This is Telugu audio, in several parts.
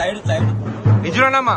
Side side. నిజమేనమ్మా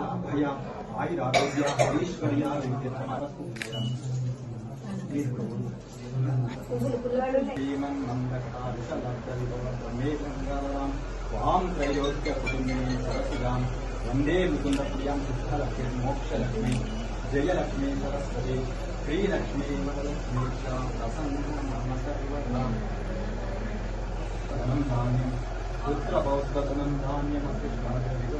भया भया आई राधोया हरीश करिया नित्य हमारा श्रीमन मंदकारिशलब्धविभवमे गंगाराम वाम त्रयोदक कुटुंबिनी सरसुदाम वंदे मुकुंद प्रियाँ सुखलक्ष्मी मोक्षलक्ष्मी जयलक्ष्मी सरस्वती श्रीलक्ष्मी वरलक्ष्मी प्रसन्न मम सर्वदाम धनं धान्यं, पुत्र बौद्ध धनं धान्यमपि स्मरति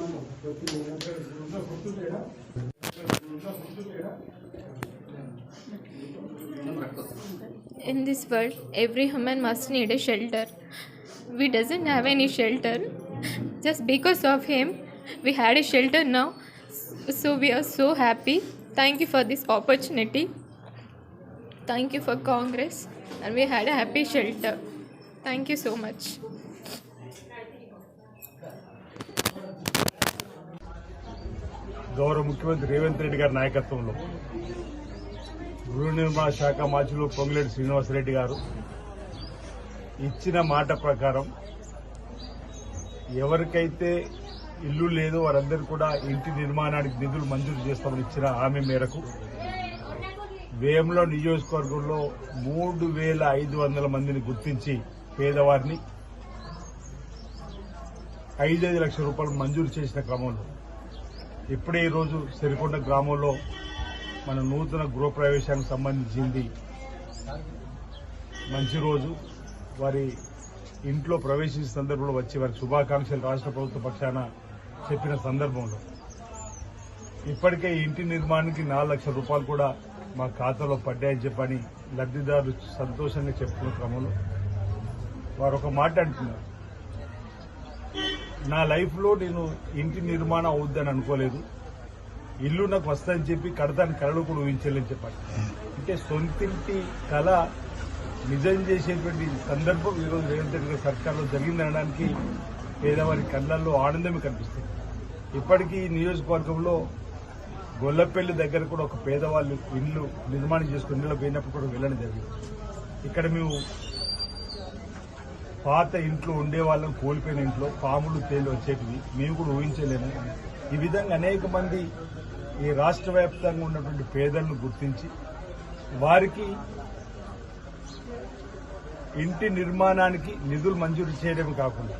In this world, every human must need a shelter. We doesn't have any shelter. Just because of him, we had a shelter now. So we are so happy. Thank you for this opportunity. Thank you for Congress, and we had a happy shelter. Thank you so much. గౌరవ ముఖ్యమంత్రి రేవంత్ రెడ్డి గారి నాయకత్వంలో గృహ నిర్మాణ శాఖ మాజీలు పొంగిరెడ్డి శ్రీనివాసరెడ్డి గారు ఇచ్చిన మాట ప్రకారం ఎవరికైతే ఇల్లు లేదో వారందరూ కూడా ఇంటి నిర్మాణానికి నిధులు మంజూరు చేస్తామని ఇచ్చిన హామీ మేరకు వేములో నియోజకవర్గంలో మూడు వేల ఐదు వందల మందిని గుర్తించి పేదవారిని ఐదైదు లక్షల రూపాయలు మంజూరు చేసిన క్రమంలో ఇప్పుడే ఈరోజు సిరికొండ గ్రామంలో మన నూతన గృహప్రవేశానికి సంబంధించింది మంచి రోజు. వారి ఇంట్లో ప్రవేశించిన సందర్భంలో వచ్చి వారి శుభాకాంక్షలు రాష్ట్ర ప్రభుత్వ పక్షాన చెప్పిన సందర్భంలో. ఇప్పటికే ఇంటి నిర్మాణానికి నాలుగు లక్షల రూపాయలు కూడా మా ఖాతాలో పడ్డాయని చెప్పని లబ్ధిదారులు సంతోషంగా చెప్పుకున్న క్రమంలో వారు ఒక మాట అంటున్నారు. నా లైఫ్లో నేను ఇంటి నిర్మాణం అవుద్దని అనుకోలేదు. ఇల్లు నాకు వస్తుందని చెప్పి కడతాను కళలు కూడా ఊహించలేని చెప్పాలి. అంటే సొంతింటి కళ నిజం చేసేటువంటి సందర్భం ఈరోజు రేవంత్ రెడ్డి గారి సర్కార్లో జరిగిందనడానికి పేదవారి కళ్ళల్లో ఆనందమే కనిపిస్తుంది. ఇప్పటికీ ఈ నియోజకవర్గంలో గొల్లపల్లి దగ్గర కూడా ఒక పేదవాళ్ళు ఇల్లు నిర్మాణం చేసుకుని ఇళ్ళ పోయినప్పుడు కూడా వెళ్ళడం జరిగింది. ఇక్కడ మేము పాత ఇంట్లో ఉండే వాళ్ళం కోల్పోయిన ఇంట్లో పాములు తేలు వచ్చేటివి. మేము కూడా ఊహించలేము. ఈ విధంగా అనేక మంది ఈ రాష్ట్ర వ్యాప్తంగా ఉన్నటువంటి పేదలను గుర్తించి వారికి ఇంటి నిర్మాణానికి నిధులు మంజూరు చేయడమే కాకుండా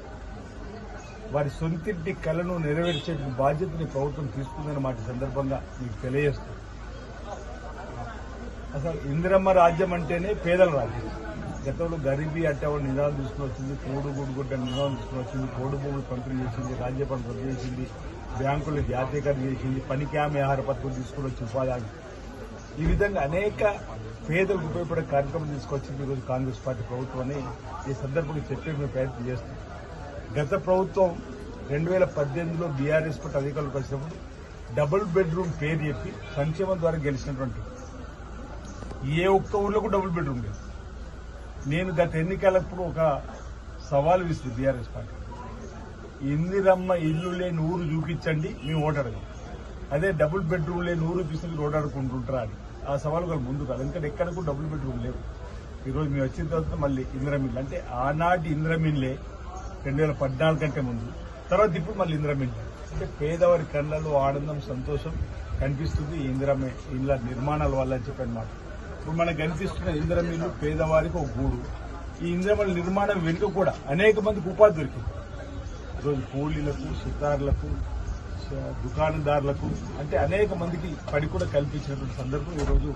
వారి సొంతింటి కళను నెరవేర్చే బాధ్యతని ప్రభుత్వం తీసుకుందని మాట సందర్భంగా మీకు తెలియజేస్తుంది అసలు ఇందిరమ్మ రాజ్యం అంటేనే పేదల రాజ్యం. గతంలో గరీబీ అట్టేవాడు నిజాలు తీసుకుని వచ్చింది కోడు గుడిగుడ్డ నిజాలు తీసుకుని వచ్చింది కోడు భూములు పంపిణీ చేసింది రాజ్యపాలన రద్దు చేసింది బ్యాంకులు జాతీయకరణ చేసింది పనికి ఆమె ఆహార పథకం తీసుకుని వచ్చి ఉపాధి ఈ విధంగా అనేక పేదలకు ఉపయోగపడే కార్యక్రమం తీసుకొచ్చింది ఈరోజు కాంగ్రెస్ పార్టీ ప్రభుత్వం అని ఈ సందర్భంగా చెప్పే మేము ప్రయత్నం చేస్తాం. గత ప్రభుత్వం రెండు వేల పద్దెనిమిదిలో బీఆర్ఎస్ పార్టీ అధికారులకు వచ్చినప్పుడు డబుల్ బెడ్రూమ్ పేరు చెప్పి సంక్షేమం ద్వారా గెలిచినటువంటి ఏ ఒక్క ఊర్లో కూడా డబుల్ బెడ్రూమ్ లేదు. నేను గత ఎన్నికలప్పుడు ఒక సవాల్ ఇస్తుంది బీఆర్ఎస్ పార్టీ. ఇందిరమ్మ ఇల్లు లేని ఊరు చూపించండి మేము ఓటాడదాం అదే డబుల్ బెడ్రూమ్ లేని ఊరు చూపిస్తే మీరు ఓటాడుకుంటుంటారా అని. ఆ సవాల్ వాళ్ళు ముందు కాదు. ఎందుకంటే ఎక్కడ కూడా డబుల్ బెడ్రూమ్ లేవు. ఈరోజు మేము వచ్చిన తర్వాత మళ్ళీ ఇందిరమిల్లు అంటే ఆనాటి ఇందిరమిల్లే రెండు వేల పద్నాలుగు కంటే ముందు. తర్వాత ఇప్పుడు మళ్ళీ ఇందిరమిల్లు అంటే పేదవారి కళ్ళలో ఆనందం సంతోషం కనిపిస్తుంది ఈ ఇందిరమ్మ ఇళ్ళ నిర్మాణాల వల్ల అని చెప్పిన మాట ఇప్పుడు మనకు కనిపిస్తున్న ఇందిరమిల్లు పేదవారికి ఒక గూడు. ఈ ఇందిరమిల్లు నిర్మాణం వెనుక కూడా అనేక మందికి ఉపాధి దొరికింది. ఈరోజు కూలీలకు షికారులకు దుకాణదారులకు అంటే అనేక మందికి పని కూడా కల్పించినటువంటి సందర్భం ఈరోజు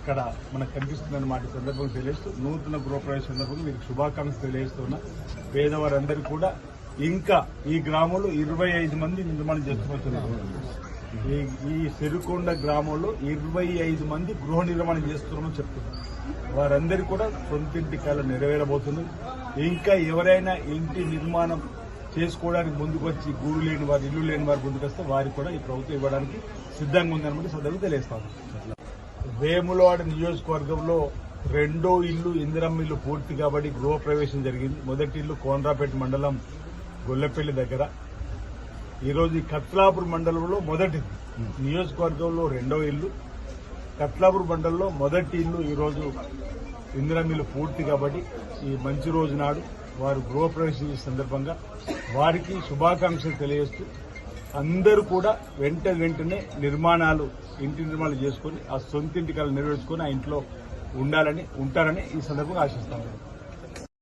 ఇక్కడ మనకు కనిపిస్తుందని మాట సందర్భం తెలియజేస్తూ నూతన గృహప్రవేశ సందర్భంగా మీకు శుభాకాంక్షలు తెలియజేస్తున్నా పేదవారందరూ కూడా ఇంకా ఈ గ్రామంలో ఇరవై ఐదు మంది నిర్మాణం చేసుకుంటున్నారు ఈ సిరికొండ గ్రామంలో ఇరవై ఐదు మంది గృహ నిర్మాణం చేస్తున్నామని చెప్తున్నారు. వారందరూ కూడా సొంతింటి కళ నెరవేరబోతుంది ఇంకా ఎవరైనా ఇంటి నిర్మాణం చేసుకోవడానికి ముందుకొచ్చి గూడు లేని వారు ఇల్లు లేని వారు ముందుకొస్తే వారికి కూడా ఈ ప్రభుత్వం ఇవ్వడానికి సిద్ధంగా ఉందన్నమాట సందర్భంగా తెలియస్తాను వేములవాడ నియోజకవర్గంలో రెండో ఇల్లు ఇందిరమ్మ ఇల్లు పూర్తి కాబట్టి గృహప్రవేశం జరిగింది. మొదటి ఇల్లు కోనరాపేట మండలం గొల్లపల్లి దగ్గర. ఈరోజు ఈ కత్లాపూర్ మండలంలో మొదటిది. నియోజకవర్గంలో రెండవ ఇల్లు. కత్లాపూర్ మండలంలో మొదటి ఇల్లు ఈరోజు ఇందిరమిల్లు పూర్తి కాబట్టి ఈ మంచి రోజు నాడు వారు గృహప్రవేశం సందర్భంగా వారికి శుభాకాంక్షలు తెలియజేస్తూ అందరూ కూడా వెంట వెంటనే నిర్మాణాలు ఇంటి నిర్మాణాలు చేసుకుని ఆ సొంతింటి కళ నెరవేర్చుకొని ఆ ఇంట్లో ఉండాలని ఉంటారని ఈ సందర్భంగా ఆశిస్తాను